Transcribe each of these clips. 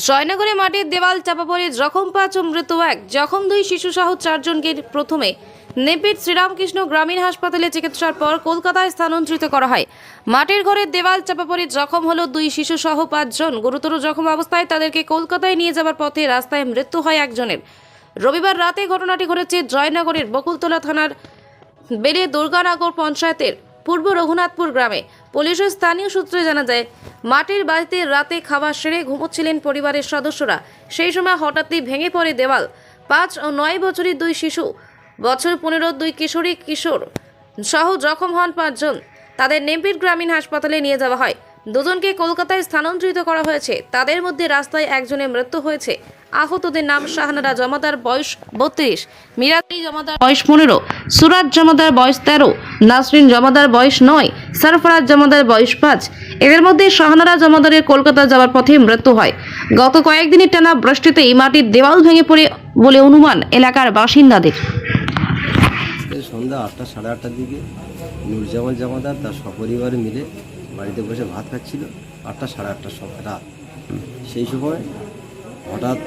জয়নগরে মাটির দেওয়াল চাপা পড়ে জখম পাঁচ ও মৃত্যু এক। জখম দুই শিশুসহ চারজনকে প্রথমে নেপির শ্রীরামকৃষ্ণ গ্রামীণ হাসপাতালে চিকিৎসার পর কলকাতায় স্থানান্তরিত করা হয়। মাটির ঘরের দেওয়াল চাপা পড়ে জখম হলো দুই শিশুসহ পাঁচজন। গুরুতর জখম অবস্থায় তাদেরকে কলকাতায় নিয়ে যাবার পথে রাস্তায় মৃত্যু হয় একজনের। রবিবার রাতে ঘটনাটি ঘটেছে জয়নগরের বকুলতলা থানার বেড়ে দুর্গানগর পঞ্চায়েতের পূর্ব রঘুনাথপুর গ্রামে। পুলিশের স্থানীয় সূত্রে জানা যায় মাটির বাড়িতে রাতে খাওয়া সেরে ঘুমোচ্ছিলেন পরিবারের সদস্যরা। সেই সময় হঠাৎই ভেঙে পড়ে দেওয়াল। পাঁচ ও নয় বছরের দুই শিশু, বছর পনেরো দুই কিশোরী কিশোর সহ জখম হন পাঁচজন। তাদের নেমপির গ্রামীণ হাসপাতালে নিয়ে যাওয়া হয়। দুজনকে কলকাতায় স্থানান্তরিত করা হয়েছে। তাদের মধ্যে রাস্তায় একজনের মৃত্যু হয়েছে। আহতদের নাম শাহানারা জমাদার, বয়স বত্রিশ। মিরাতি জমাদার, বয়স পনেরো। সুরাজ জমাদার, বয়স তেরো। নাসরিন জমাদার, বয়স নয়। সরফরাজ জমাদার, বয়স পাঁচ। এদের মধ্যে শাহানারা জমাদারের কলকাতা যাওয়ার পথে মৃত্যু হয়। গত কয়েকদিনের টানা বৃষ্টিতে এই মাটির দেওয়াল ভেঙে পড়ে বলে অনুমান এলাকার বাসিন্দাদের। সন্ধ্যা আটটা সাড়ে আটটার দিকে নুরজামাল জামাদার তার সপরিবারে মিলে বাড়িতে বসে ভাত খাচ্ছিল আটটা সাড়ে আটটার সময়, রাত। সেই সময় হঠাৎ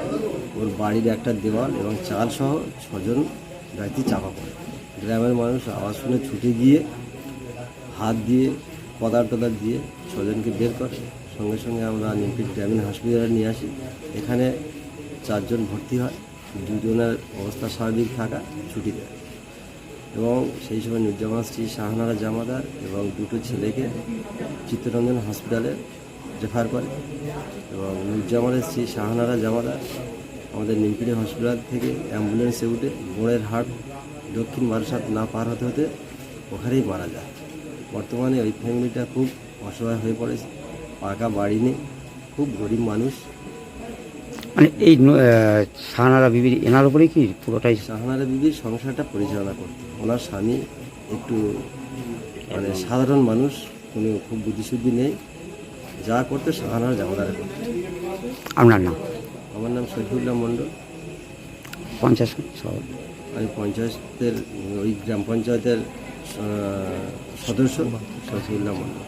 ওর বাড়ির একটা দেওয়াল এবং চাল সহ ছজন গাড়িতে চাপা পড়ে। গ্রামের মানুষ আওয়াজ শুনে ছুটে গিয়ে হাত দিয়ে কদার টদার দিয়ে ছজনকে বের করে। সঙ্গে সঙ্গে আমরা নিমপিট গ্রামীণ হসপিটালে নিয়ে আসি। এখানে চারজন ভর্তি হয়। দুজনের অবস্থা স্বাভাবিক থাকা ছুটি দেয়। এবং সেই সময় নুরজামান স্ত্রী শাহনারা জামাদার এবং দুটো ছেলেকে চিত্তরঞ্জন হসপিটালে রেফার করে এবং নুরজামানের স্ত্রী শাহনারা জামাদার আমাদের নিমপিড়ি হসপিটাল থেকে অ্যাম্বুলেন্সে উঠে গোড়ের হাট দক্ষিণ বারাসাত না পার হতে হতে ওখানেই মারা যায়। বর্তমানে ওই ফ্যামিলিটা খুব অসহায় হয়ে পড়েছে, পাকা বাড়ি নেই, খুব গরিব মানুষ। মানে এই সাহানারা বিবির এনার উপরেই কি পুরোটাই? শাহনারা বিবির সংসারটা পরিচালনা করতে। ওনার স্বামী একটু মানে সাধারণ মানুষ কোনো খুব বুদ্ধিশুদ্ধি নেই। যা করতে শাহানারা জামাদারে করতে। আপনার নাম? আমার নাম শহীদুল্লাহ মণ্ডল। পঞ্চাশ সহ। আমি পঞ্চায়েতের ওই গ্রাম পঞ্চায়েতের সদস্য শহীদুল্লাহ মণ্ডল।